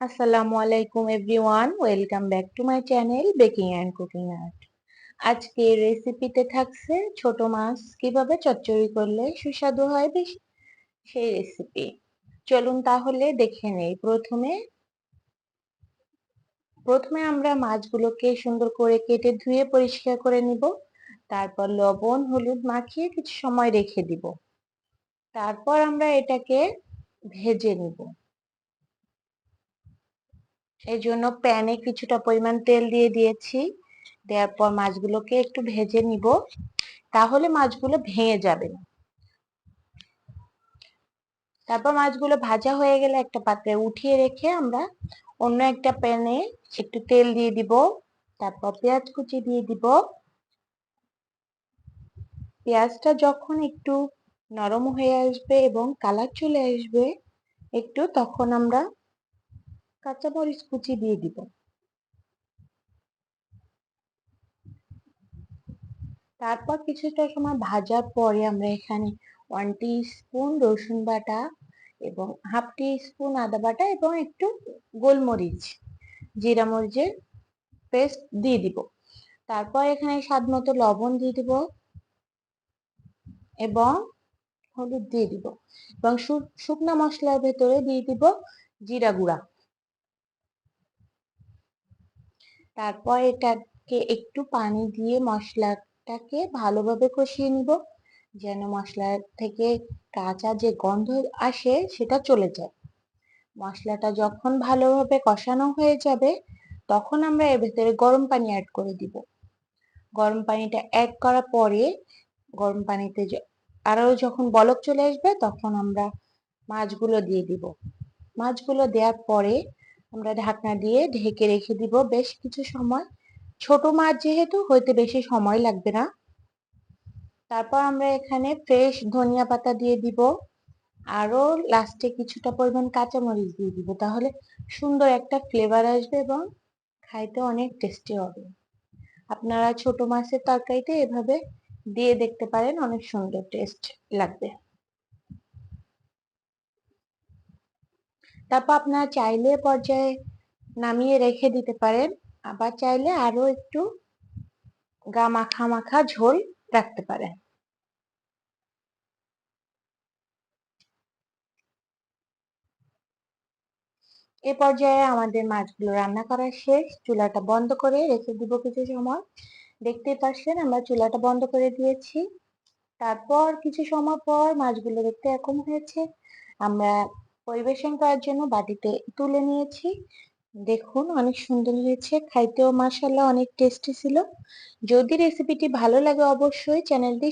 আসসালামু আলাইকুম everyone welcome back to my channel baking and cooking art আজকে রেসিপিতে থাকছে ছোট মাছ কীভাবে চচ্চড়ি করলে সুস্বাদু হয় বেশি, সেই রেসিপি চলুন তাহলে দেখে নেই। প্রথমে প্রথমে আমরা মাছগুলোকে সুন্দর করে কেটে ধুয়ে পরিষ্কার করে নিব। তারপর লবণ, হলুদ মাখিয়ে কিছু সময় রেখে দিব। তারপর আমরা এটাকে ভেজে নিব। এই জন্য প্যানে কিছুটা পরিমাণ তেল দিয়ে দিয়েছি। দেওয়ার পর মাছগুলোকে একটু ভেজে নিব। তাহলে মাছগুলো ভেঙে যাবে। না তারপর মাছগুলো ভাজা হয়ে গেলে একটা পাত্রে উঠিয়ে রেখে আমরা অন্য একটা প্যানে একটু তেল দিয়ে দিব। তারপর পেঁয়াজ কুচি দিয়ে দিব। পেঁয়াজটা যখন একটু নরম হয়ে আসবে এবং কালার চলে আসবে, একটু তখন আমরা কাঁচামরিচ কুচি দিয়ে দিব। তারপর কিছুটা সময় ভাজার পরে আমরা এখানে ওয়ান স্পুন রসুন বাটা এবং হাফ টি স্পুন আদা বাটা এবং একটু গোলমরিচ, জিরা মরিচের পেস্ট দিয়ে দিব। তারপর এখানে স্বাদ মতো লবণ দিয়ে দিব এবং হলুদ দিয়ে দিব এবং শুকনা মশলার ভেতরে দিয়ে দিব জিরা গুঁড়া। তারপর এটাকে একটু পানি দিয়ে মশলাটাকে ভালোভাবে কষিয়ে নিব, যেন মশলা থেকে কাঁচা যে গন্ধ আসে সেটা চলে যায়। মশলাটা যখন ভালোভাবে কষানো হয়ে যাবে, তখন আমরা এর ভেতরে গরম পানি অ্যাড করে দিব। গরম পানিটা অ্যাড করার পরে, গরম পানিতে আরও যখন বলক চলে আসবে, তখন আমরা মাছগুলো দিয়ে দিব। মাছগুলো দেওয়ার পরে আমরা ঢাকনা দিয়ে ঢেকে রেখে দিব বেশ কিছু সময়। ছোট মাছ যেহেতু, হইতে বেশি সময় লাগবে না। তারপর আমরা এখানে ফ্রেশ ধনিয়া পাতা দিয়ে দিব। আরও লাস্টে কিছুটা পরিমাণ কাঁচামরিচ দিয়ে দিব। তাহলে সুন্দর একটা ফ্লেভার আসবে এবং খাইতে অনেক টেস্টি হবে। আপনারা ছোট মাছের তরকারিতে এভাবে দিয়ে দেখতে পারেন, অনেক সুন্দর টেস্ট লাগবে। তারপর আপনারা চাইলে পর্যায়ে নামিয়ে রেখে দিতে পারেন। আবার চাইলে আরও একটু গা মাখা মাখা ঝোল রাখতে পারেন। এ পর্যায়ে আমাদের মাছগুলো রান্না করা শেষ। চুলাটা বন্ধ করে রেখে দিব কিছু সময়। দেখতে পাচ্ছেন আমরা চুলাটা বন্ধ করে দিয়েছি। তারপর কিছু সময় পর মাছগুলো দেখতে এরকম হয়েছে। আমরা পরিবেশন করার জন্য বাটিতে তুলে নিয়েছি। দেখুন, অনেক সুন্দর হয়েছে। খাইতেও মাসাল্লাহ অনেক টেস্টি ছিল। যদি রেসিপিটি ভালো লাগে অবশ্যই চ্যানেলটি